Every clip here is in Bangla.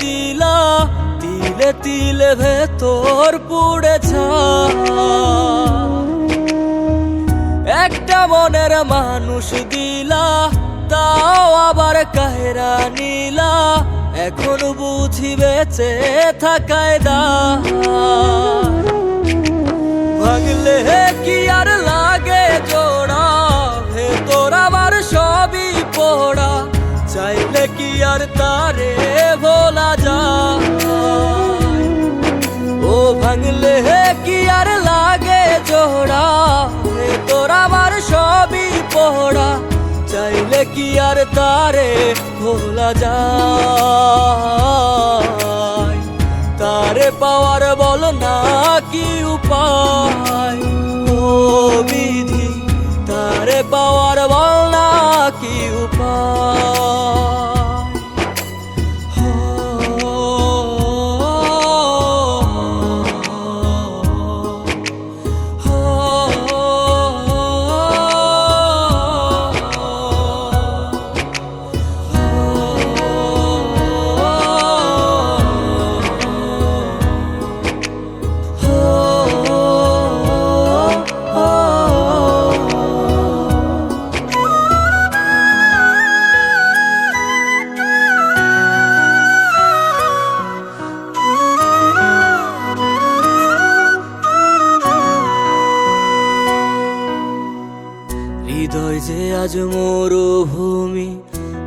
দিলা, তিলে তিলে ভেতর পুড়ে। একটা মনের মানুষ দিলা, তাও আবার কাহেরা নিলা। এখন বুঝি বেঁচে থাকায় দা। ভাঙলে কি আর লাগে জোড়া, ভেতর আমার সবই পোড়া। চাইলে কি আর তারে ভোলা যায়। ও ভাঙলে কি আর লাগে জোড়া ভেতর আমার সবই পোড়া চাইলে কি আর তারে ভোলা যায়? তারে পাওয়ার বল না কি উপায়? ও বিধি, তারে পাওয়ার বল না কি যে আজ মরুভূমি,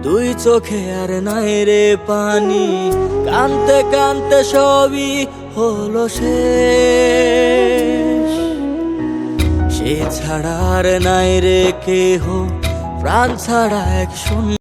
দুই চোখে আর নাই রে পানি। কানতে কানতে সবই হলো সে ছাড়া আর নাই রে কেহ, প্রাণ ছাড়া এক শূন্য